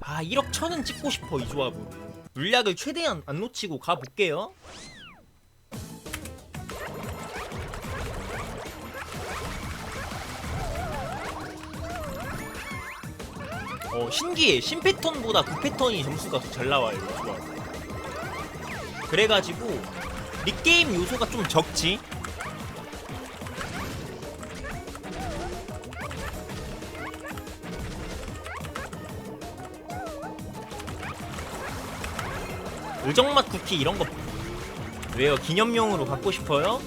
아 1억 천은 찍고 싶어 이 조합은. 물약을 최대한 안 놓치고 가볼게요. 어 신기해. 신패턴보다 구패턴이 점수가 더 잘 나와요 이 조합. 그래가지고 릭게임 요소가 좀 적지 의정맛 쿠키 이런 거 왜요? 기념용으로 갖고 싶어요?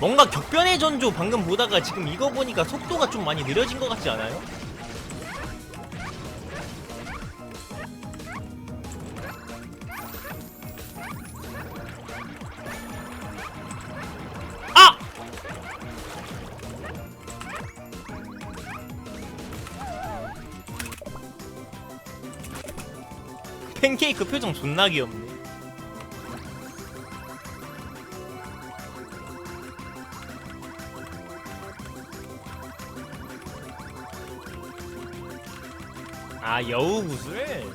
뭔가 격변의 전조 방금 보다가 지금 이거 보니까 속도가 좀 많이 느려진 것 같지 않아요? 팬케이크 표정 존나 귀엽네. 아 여우 구슬?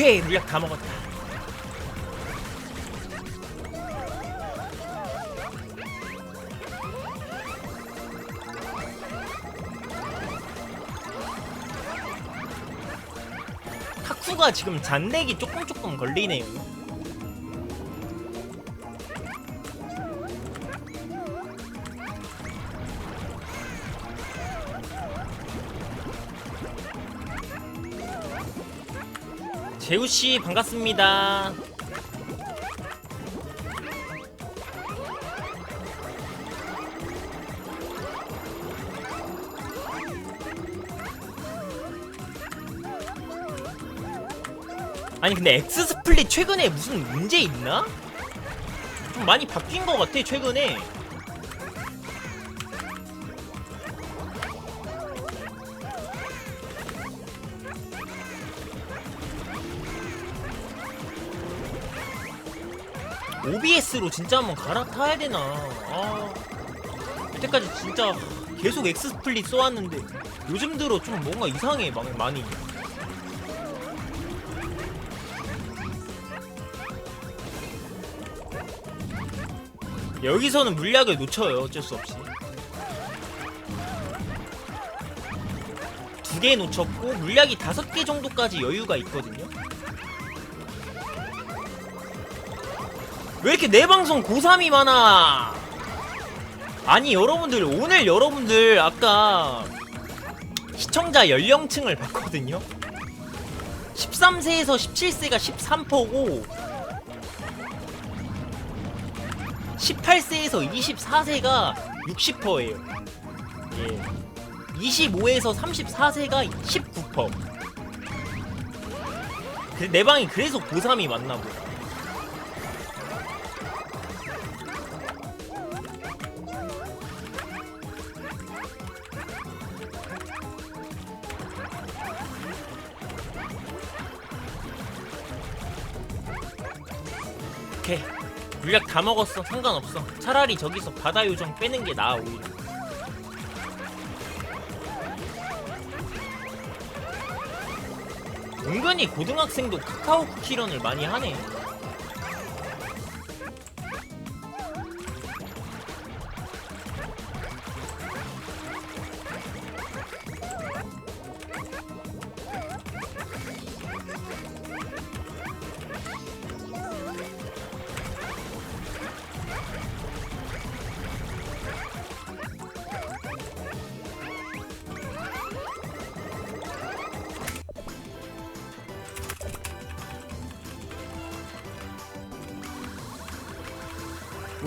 오케이 물약 다 먹었다. 카쿠가 지금 잔내기 조금 조금 걸리네요. 재우 씨 반갑습니다. 아니 근데 엑스 스플릿 최근에 무슨 문제 있나? 좀 많이 바뀐 것 같아 최근에. OBS로 진짜 한번 갈아타야 되나? 아, 여태까지 진짜 계속 엑스 스플릿 써왔는데 요즘 들어 좀 뭔가 이상해 막 많이. 여기서는 물약을 놓쳐요 어쩔 수 없이. 두 개 놓쳤고 물약이 다섯 개 정도까지 여유가 있거든요. 왜 이렇게 내 방송 고3이 많아? 아니 여러분들 오늘 여러분들 아까 시청자 연령층을 봤거든요. 13세에서 17세가 13%고 18세에서 24세가 60%예요. 예. 25에서 34세가 19%. 그, 내 방이 그래서 고3이 많나 보다. 다 먹었어. 상관없어. 차라리 저기서 바다 요정 빼는 게 나아 오히려. 은근히 고등학생도 카카오 쿠키런을 많이 하네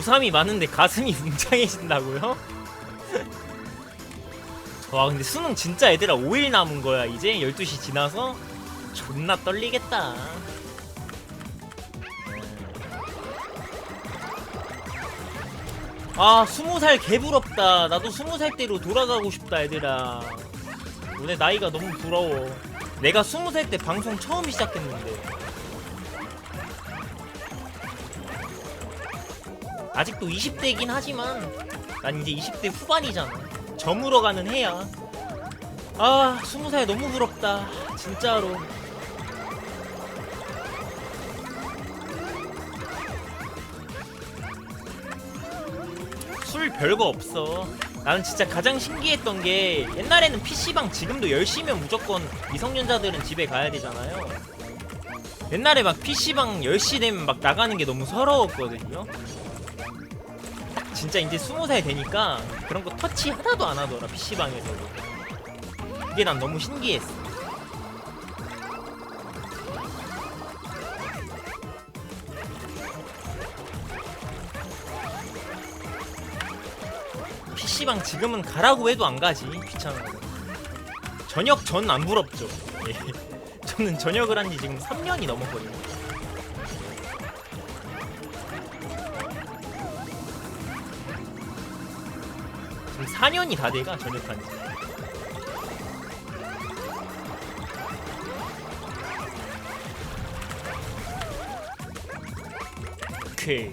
우삼이 많은데 가슴이 웅장해진다고요? 와 근데 수능 진짜 얘들아 5일 남은 거야. 이제 12시 지나서 존나 떨리겠다. 아 20살 개부럽다. 나도 20살 때로 돌아가고 싶다 얘들아. 너네 나이가 너무 부러워. 내가 20살 때 방송 처음 시작했는데 아직도 20대이긴 하지만 난 이제 20대 후반이잖아. 저물어 가는 해야. 아 20살 너무 부럽다. 진짜로. 술 별거 없어. 나는 진짜 가장 신기했던 게 옛날에는 PC방 지금도 10시면 무조건 미성년자들은 집에 가야 되잖아요. 옛날에 막 PC방 10시 되면 막 나가는 게 너무 서러웠거든요. 딱 진짜 이제 20살 되니까 그런 거 터치 하나도 안 하더라 PC방에서도 그게 난 너무 신기했어. PC방 지금은 가라고 해도 안 가지 귀찮아서. 저녁 전 안 부럽죠. 예. 저는 전역을 한 지 지금 3년이 넘었거든요 4년이 다 돼가 전역한 지 오케이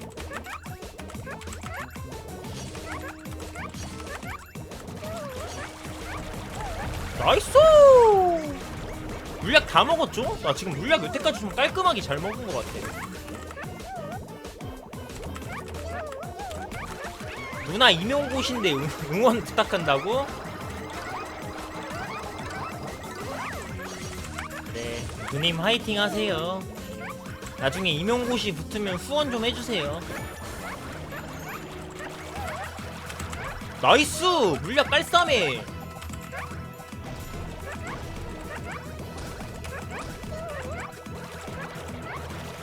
나이스! 물약 다 먹었죠? 나 지금 물약 여태까지 좀 깔끔하게 잘 먹은 것 같아. 누나 임용고시인데 응- 응원 부탁한다고? 네, 누님 화이팅 하세요. 나중에 임용고시 붙으면 후원 좀 해주세요. 나이스! 물약 깔쌈해!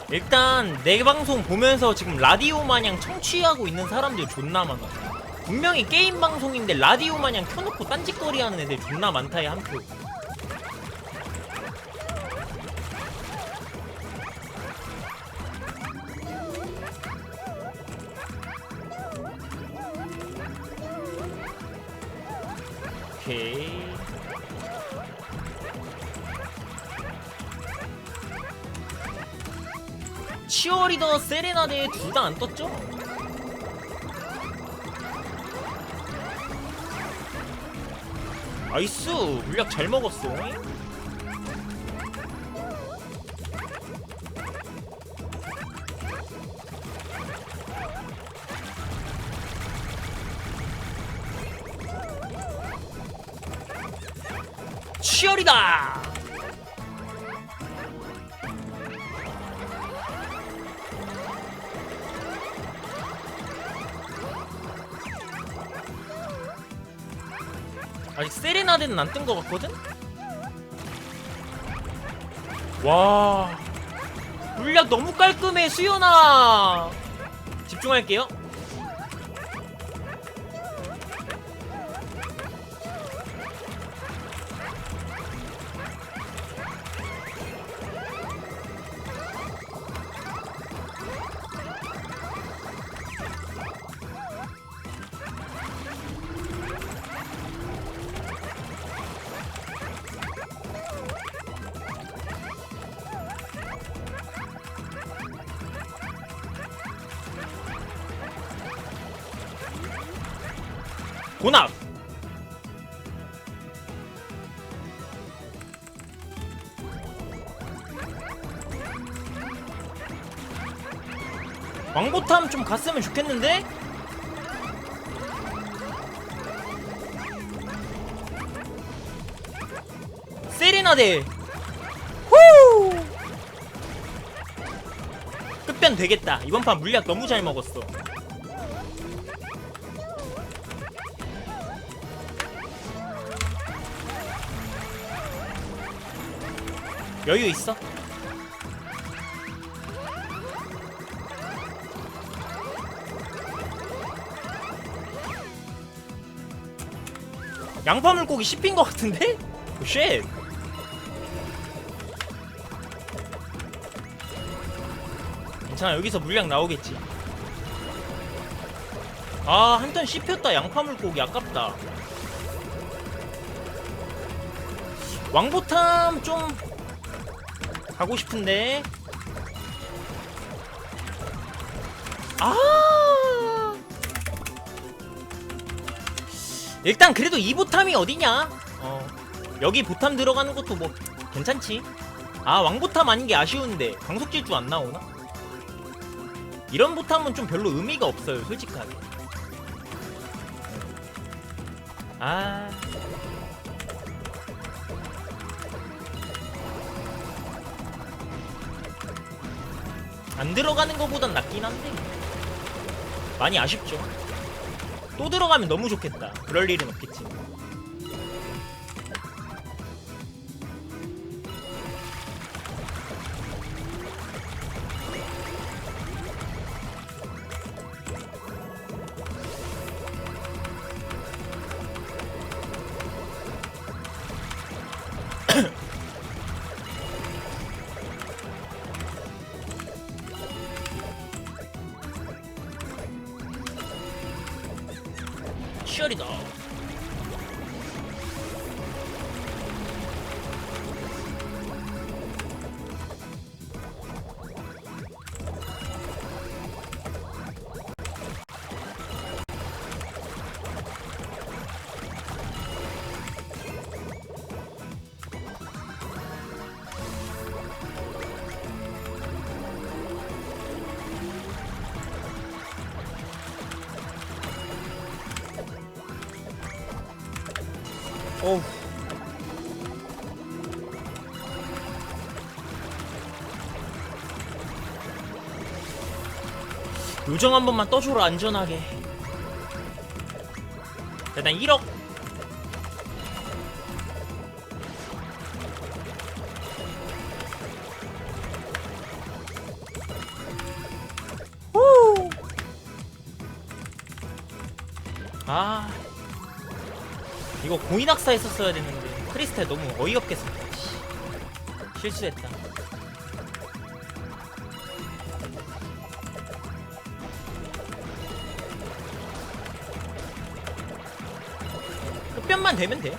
일단 내 방송 보면서 지금 라디오 마냥 청취하고 있는 사람들 존나 많아. 분명히 게임 방송인데 라디오 마냥 켜놓고 딴짓거리 하는 애들 존나 많다에 한 표. 치어리더 세레나데 둘 다 안 떴죠? 나이스 물약 잘 먹었어 아직 세레나데는 안 뜬 것 같거든? 와. 물약 너무 깔끔해 수연아. 집중할게요 고납. 왕보탐 좀 갔으면 좋겠는데? 세레나데. 후! 끝변 되겠다. 이번 판 물약 너무 잘 먹었어 여유 있어? 양파 물고기 씹힌 것 같은데? 쉣 괜찮아 여기서 물량 나오겠지 아 한 턴 씹혔다 양파 물고기 아깝다 왕보탐 좀 가고 싶은데. 아! 일단 그래도 이 보탐이 어디냐? 어 여기 보탐 들어가는 것도 뭐 괜찮지? 아 왕보탐 아닌 게 아쉬운데 광속질주 안 나오나? 이런 보탐은 좀 별로 의미가 없어요 솔직하게. 아 안 들어가는 것보단 낫긴 한데. 많이 아쉽죠. 또 들어가면 너무 좋겠다. 그럴 일은 없겠지 요정 한 번만 떠줘라 안전하게 일단 1억 후. 아 이거 고인학사 했었어야 됐는데 크리스탈 너무 어이없게 썼다 씨. 실수했다 끝변만 되면 돼.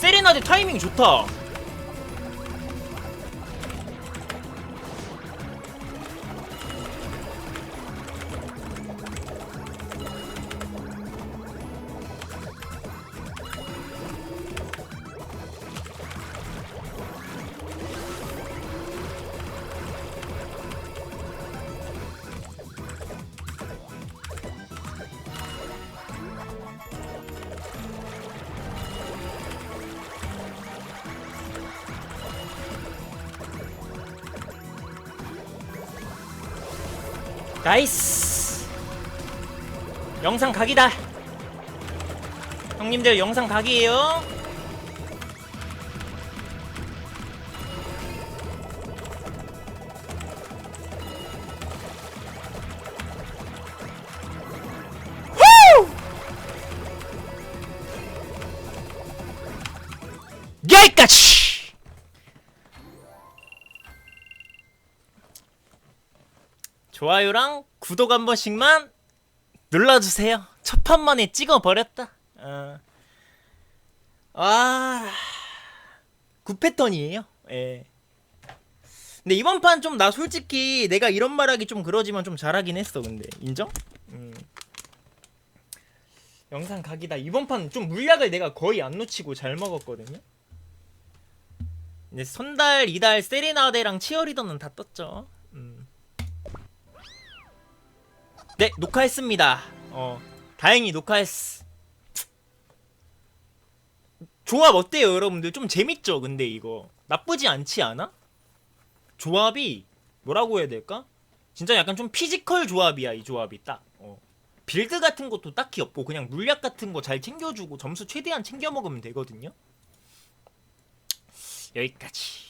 세레나데 타이밍 좋다 나이스. 영상 각이다. 형님들 영상 각이에요 좋아요랑 구독 한 번씩만 눌러주세요. 첫 판만에 찍어버렸다. 어. 아, 9패턴이에요. 예. 근데 이번 판 좀 나 솔직히 내가 이런 말하기 좀 그러지만 좀 잘하긴 했어. 근데 인정? 음. 영상 각이다. 이번 판 좀 물약을 내가 거의 안 놓치고 잘 먹었거든요. 이제 선달, 이달, 세레나데랑 치어리더는 다 떴죠. 네, 녹화했습니다. 어, 다행히 녹화했어. 조합 어때요, 여러분들? 좀 재밌죠, 근데 이거 나쁘지 않지 않아? 조합이 뭐라고 해야 될까? 진짜 약간 좀 피지컬 조합이야, 이 조합이 딱. 어. 빌드 같은 것도 딱히 없고 그냥 물약 같은 거 잘 챙겨주고 점수 최대한 챙겨 먹으면 되거든요. 여기까지.